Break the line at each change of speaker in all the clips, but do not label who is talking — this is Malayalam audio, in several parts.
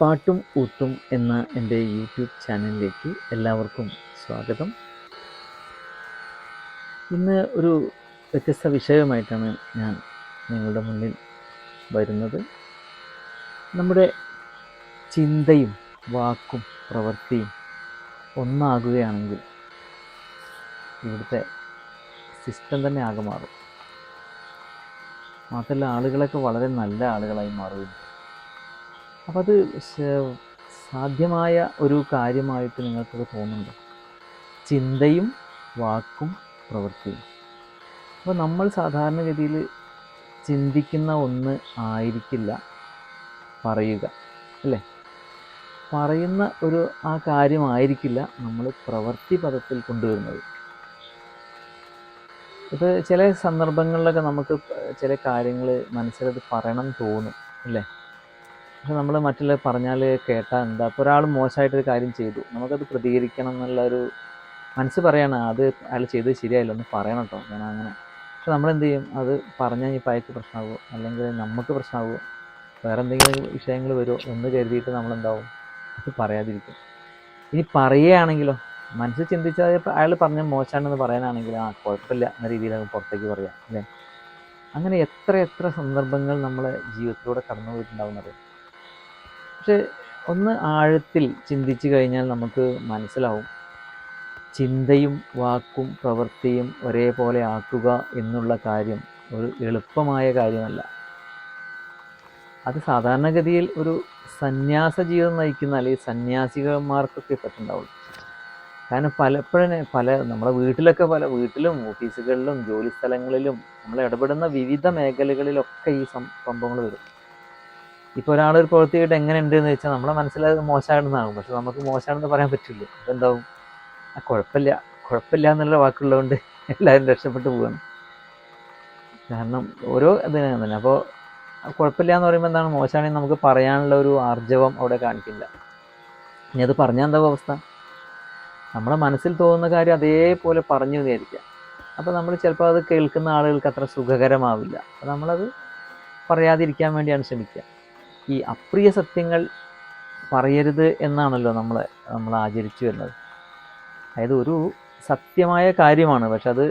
പാട്ടും ഊത്തും എന്ന എന്റെ യൂട്യൂബ് ചാനലിലേക്ക് എല്ലാവർക്കും സ്വാഗതം. ഇന്ന് ഒരു വ്യത്യസ്ത വിഷയവുമായിട്ടാണ് ഞാൻ നിങ്ങളുടെ മുന്നിൽ വരുന്നത്. നമ്മുടെ ചിന്തയും വാക്കും പ്രവൃത്തിയും ഒന്നാകുകയാണെങ്കിൽ ഇവിടുത്തെ സിസ്റ്റം തന്നെ ആകെ മാറും. മാത്രമല്ല ആളുകളൊക്കെ വളരെ നല്ല ആളുകളായി മാറുകയും അപ്പോൾ അത് സാധ്യമായ ഒരു കാര്യമായിട്ട് നിങ്ങൾക്കത് തോന്നുന്നുണ്ടോ? ചിന്തയും വാക്കും പ്രവൃത്തിയും. അപ്പോൾ നമ്മൾ സാധാരണഗതിയിൽ ചിന്തിക്കുന്ന ഒന്ന് ആയിരിക്കില്ല പറയുക അല്ലേ? പറയുന്ന ഒരു ആ കാര്യമായിരിക്കില്ല നമ്മൾ പ്രവൃത്തി പദത്തിൽ കൊണ്ടുവരുന്നത്. ഇത് ചില സന്ദർഭങ്ങളിലൊക്കെ നമുക്ക് ചില കാര്യങ്ങൾ മനസ്സിലത് പറയണം തോന്നും അല്ലേ? പക്ഷെ നമ്മൾ മറ്റുള്ള പറഞ്ഞാൽ കേട്ടാൽ എന്താ ഇപ്പോൾ ഒരാൾ മോശമായിട്ടൊരു കാര്യം ചെയ്തു. നമുക്കത് പ്രതികരിക്കണം എന്നുള്ള ഒരു മനസ്സ് പറയാണ്. അത് അയാൾ ചെയ്തത് ശരിയായില്ല ഒന്ന് പറയണം കേട്ടോ ഞാൻ അങ്ങനെ. പക്ഷെ നമ്മൾ എന്ത് ചെയ്യും അത് പറഞ്ഞാൽ ഇപ്പോൾ അയാൾക്ക് പ്രശ്നമാകുമോ അല്ലെങ്കിൽ നമുക്ക് പ്രശ്നമാകുമോ വേറെ എന്തെങ്കിലും വിഷയങ്ങൾ വരുമോ എന്ന് കരുതിയിട്ട് നമ്മളെന്താവും? അത് പറയാതിരിക്കും. ഇനി പറയുകയാണെങ്കിലോ? മനസ്സ് ചിന്തിച്ചാൽ അയാൾ പറഞ്ഞ മോശമാണെന്ന് പറയാനാണെങ്കിൽ ആ കുഴപ്പമില്ല എന്ന രീതിയിൽ പുറത്തേക്ക് പറയാം അല്ലേ? അങ്ങനെ എത്ര എത്ര സന്ദർഭങ്ങൾ നമ്മളെ ജീവിതത്തിലൂടെ കടന്നു പോയിട്ടുണ്ടാവുന്നത് പക്ഷെ ഒന്ന് ആഴത്തിൽ ചിന്തിച്ചു കഴിഞ്ഞാൽ നമുക്ക് മനസ്സിലാവും. ചിന്തയും വാക്കും പ്രവൃത്തിയും ഒരേപോലെ ആക്കുക എന്നുള്ള കാര്യം ഒരു എളുപ്പമായ കാര്യമല്ല. അത് സാധാരണഗതിയിൽ ഒരു സന്യാസ ജീവിതം നയിക്കുന്ന അല്ലെങ്കിൽ സന്യാസികന്മാർക്കൊക്കെ പറ്റുണ്ടാവുള്ളൂ കാരണം പലപ്പോഴും പല നമ്മുടെ വീട്ടിലൊക്കെ പല വീട്ടിലും ഓഫീസുകളിലും ജോലി സ്ഥലങ്ങളിലും നമ്മൾ ഇടപെടുന്ന വിവിധ മേഖലകളിലൊക്കെ ഈ സംഭവങ്ങൾ വരും. ഇപ്പോൾ ഒരാളൊരു പ്രവൃത്തിയായിട്ട് എങ്ങനെ ഉണ്ട് എന്ന് വെച്ചാൽ നമ്മളെ മനസ്സിലത് മോശമാണെന്നാകും പക്ഷെ നമുക്ക് മോശമാണെന്ന് പറയാൻ പറ്റില്ല. അപ്പോൾ എന്താവും ആ കുഴപ്പമില്ല. കുഴപ്പമില്ല എന്നുള്ള വാക്കുള്ളതുകൊണ്ട് എല്ലാവരും രക്ഷപ്പെട്ടു പോവാണ്. കാരണം ഓരോ ഇതിനാണ് തന്നെ. അപ്പോൾ കുഴപ്പമില്ല എന്ന് പറയുമ്പോൾ എന്താണ്? മോശമാണെങ്കിൽ നമുക്ക് പറയാനുള്ള ഒരു ആർജവം അവിടെ കാണിക്കില്ല. ഇനി അത് പറഞ്ഞാൽ എന്താ അവസ്ഥ? നമ്മുടെ മനസ്സിൽ തോന്നുന്ന കാര്യം അതേപോലെ പറഞ്ഞു വിചാരിക്കുക. അപ്പോൾ നമ്മൾ ചിലപ്പോൾ അത് കേൾക്കുന്ന ആളുകൾക്ക് അത്ര സുഖകരമാവില്ല. അപ്പോൾ നമ്മളത് പറയാതിരിക്കാൻ വേണ്ടിയാണ് ശ്രമിക്കുക. ഈ അപ്രിയ സത്യങ്ങൾ പറയരുത് എന്നാണല്ലോ നമ്മൾ നമ്മൾ ആചരിച്ചു വരുന്നത്. അതായത് ഒരു സത്യമായ കാര്യമാണ് പക്ഷെ അത്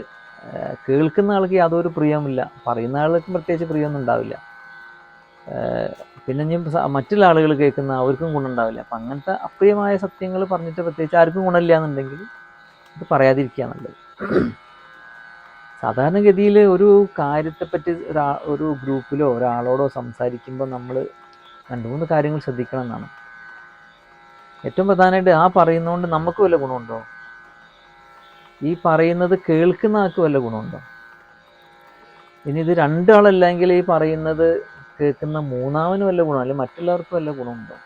കേൾക്കുന്ന ആൾക്ക് യാതൊരു പ്രിയമില്ല പറയുന്ന ആൾക്ക് പ്രത്യേകിച്ച് പ്രിയമൊന്നും ഉണ്ടാവില്ല. പിന്നെ സ- മറ്റുള്ള ആളുകൾ കേൾക്കുന്ന അവർക്കും ഗുണമുണ്ടാവില്ല അപ്പം അങ്ങനത്തെ അപ്രിയമായ സത്യങ്ങൾ പറഞ്ഞിട്ട് പ്രത്യേകിച്ച് ആർക്കും ഗുണമില്ല എന്നുണ്ടെങ്കിൽ ഇത് പറയാതിരിക്കുക എന്നുള്ളത് സാധാരണഗതിയിൽ ഒരു കാര്യത്തെപ്പറ്റി ഒരു ഗ്രൂപ്പിലോ ഒരാളോടോ സംസാരിക്കുമ്പോൾ നമ്മൾ രണ്ട് മൂന്ന് കാര്യങ്ങൾ ശ്രദ്ധിക്കണം എന്നാണ് ഏറ്റവും പ്രധാനമായിട്ട് ആ പറയുന്നതുകൊണ്ട് നമുക്ക് വല്ല ഗുണമുണ്ടോ? ഈ പറയുന്നത് കേൾക്കുന്ന ആൾക്ക് വല്ല ഗുണമുണ്ടോ? ഇനി ഇത് രണ്ടാളല്ലെങ്കിൽ ഈ പറയുന്നത് കേൾക്കുന്ന മൂന്നാമന് വല്ല ഗുണം അല്ലെങ്കിൽ മറ്റുള്ളവർക്ക് വല്ല ഗുണമുണ്ടോ?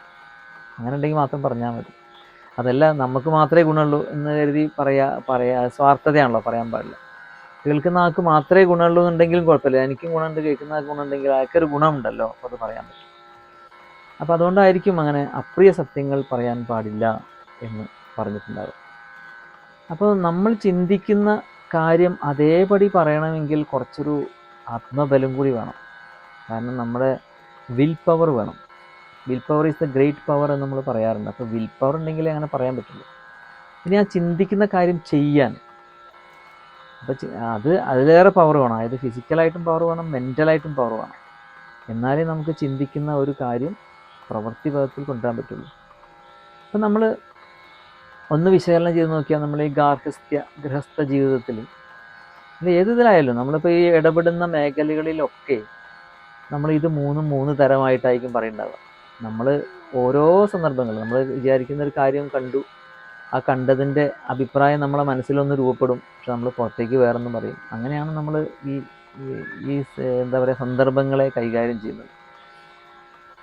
അങ്ങനെ ഉണ്ടെങ്കിൽ മാത്രം പറഞ്ഞാൽ മതി. അതല്ല നമുക്ക് മാത്രമേ ഗുണമുള്ളൂ എന്ന് കരുതി പറയാ പറയാ സ്വാർത്ഥതയാണല്ലോ പറയാൻ പാടില്ല. കേൾക്കുന്ന ആൾക്ക് മാത്രമേ ഗുണമുള്ളൂ എന്നുണ്ടെങ്കിലും കുഴപ്പമില്ല. എനിക്കും ഗുണമുണ്ട് കേൾക്കുന്ന ആൾക്ക് ഗുണമുണ്ടെങ്കിൽ അയാൾക്കൊരു ഗുണമുണ്ടല്ലോ അപ്പോൾ അത് പറയാൻ പറ്റും. അപ്പോൾ അതുകൊണ്ടായിരിക്കും അങ്ങനെ അപ്രിയ സത്യങ്ങൾ പറയാൻ പാടില്ല എന്ന് പറഞ്ഞിട്ടുണ്ടാകും അപ്പോൾ നമ്മൾ ചിന്തിക്കുന്ന കാര്യം അതേപടി പറയണമെങ്കിൽ കുറച്ചൊരു ആത്മബലം കൂടി വേണം. കാരണം നമ്മുടെ വിൽ പവർ വേണം. Will power is the great power എന്ന് നമ്മൾ പറയാറുണ്ട്. അപ്പോൾ വിൽ പവർ ഉണ്ടെങ്കിലേ അങ്ങനെ പറയാൻ പറ്റുള്ളൂ. ഇനി ആ ചിന്തിക്കുന്ന കാര്യം ചെയ്യാൻ. അപ്പോൾ അത് അതിലേറെ പവർ വേണം. അതായത് ഫിസിക്കലായിട്ടും പവർ വേണം മെന്റലായിട്ടും പവർ വേണം. എന്നാലേ നമുക്ക് ചിന്തിക്കുന്ന ഒരു കാര്യം പ്രവൃത്തി പദത്തിൽ കൊണ്ടുവരാൻ പറ്റുള്ളൂ. അപ്പം നമ്മൾ ഒന്ന് വിശകലനം ചെയ്ത് നോക്കിയാൽ നമ്മൾ ഈ ഗാർഹസ്ഥ്യ ഗൃഹസ്ഥ ജീവിതത്തിൽ ഇത് ഏത് നമ്മളിപ്പോൾ ഈ ഇടപെടുന്ന മേഖലകളിലൊക്കെ നമ്മൾ ഇത് മൂന്നും മൂന്ന് തരമായിട്ടായിരിക്കും പറയുന്നുണ്ടാവുക നമ്മൾ ഓരോ സന്ദർഭങ്ങളും നമ്മൾ വിചാരിക്കുന്ന ഒരു കാര്യം കണ്ടു. ആ കണ്ടതിന്റെ അഭിപ്രായം നമ്മളെ മനസ്സിലൊന്ന് രൂപപ്പെടും. പക്ഷെ നമ്മൾ പുറത്തേക്ക് വേറൊന്നും പറയും. അങ്ങനെയാണ് നമ്മൾ ഈ- ഈ എന്താ പറയുക സന്ദർഭങ്ങളെ കൈകാര്യം ചെയ്യുന്നത്.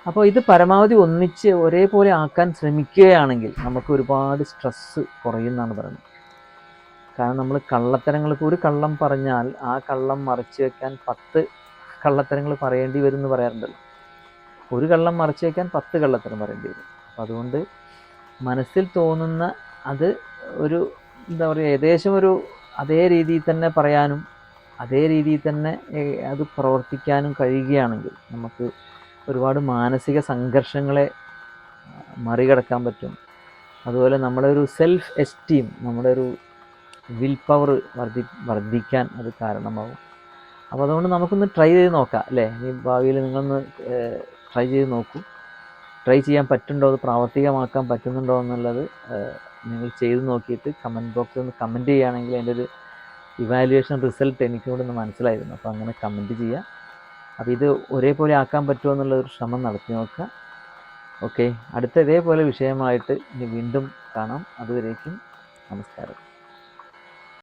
അപ്പോൾ ഇത് പരമാവധി ഒന്നിച്ച് ഒരേപോലെ ആക്കാൻ ശ്രമിക്കുകയാണെങ്കിൽ നമുക്ക് ഒരുപാട് സ്ട്രെസ്സ് കുറയുമെന്നാണ് പറയുന്നത്. കാരണം നമ്മൾ കള്ളത്തരങ്ങൾക്ക് ഒരു കള്ളം പറഞ്ഞാൽ ആ കള്ളം മറച്ചു വെക്കാൻ പത്ത് കള്ളത്തരങ്ങൾ പറയേണ്ടി വരും എന്ന് പറയാറുണ്ടല്ലോ. ഒരു കള്ളം മറച്ചു വെക്കാൻ പത്ത് കള്ളത്തരം പറയേണ്ടി വരും. അപ്പോൾ അതുകൊണ്ട് മനസ്സിൽ തോന്നുന്ന അത് ഒരു എന്താ പറയുക ഏകദേശം ഒരു അതേ രീതിയിൽ തന്നെ പറയാനും അതേ രീതിയിൽ തന്നെ അത് പ്രവർത്തിക്കാനും കഴിയുകയാണെങ്കിൽ നമുക്ക് ഒരുപാട് മാനസിക സംഘർഷങ്ങളെ മറികടക്കാൻ പറ്റും. അതുപോലെ നമ്മുടെ ഒരു സെൽഫ് എസ്റ്റീം നമ്മുടെ ഒരു വിൽ പവർ വർദ്ധി വർദ്ധിക്കാൻ അത് കാരണമാവും. അപ്പോൾ അതുകൊണ്ട് നമുക്കൊന്ന് ട്രൈ ചെയ്ത് നോക്കാം അല്ലേ? ഇനി ഭാവിയിൽ നിങ്ങളൊന്ന് ട്രൈ ചെയ്ത് നോക്കൂ. ട്രൈ ചെയ്യാൻ പറ്റുന്നുണ്ടോ അത് പ്രാവർത്തികമാക്കാൻ പറ്റുന്നുണ്ടോ എന്നുള്ളത് നിങ്ങൾ ചെയ്ത് നോക്കിയിട്ട് കമന്റ് ബോക്സിൽ ഒന്ന് കമന്റ് ചെയ്യുകയാണെങ്കിൽ അതിന്റെ ഒരു ഇവാലുവേഷൻ റിസൾട്ട് എനിക്കൂടെ ഒന്ന് മനസ്സിലായിരുന്നു. അപ്പോൾ അങ്ങനെ കമന്റ് ചെയ്യുക. അപ്പോൾ ഇത് ഒരേപോലെ ആക്കാൻ പറ്റുമോ എന്നുള്ളൊരു ശ്രമം നടത്തി നോക്കുക. ഓക്കെ അടുത്ത ഇതേപോലെ വിഷയമായിട്ട് ഇനി വീണ്ടും കാണാം. അതുവരേക്കും നമസ്കാരം.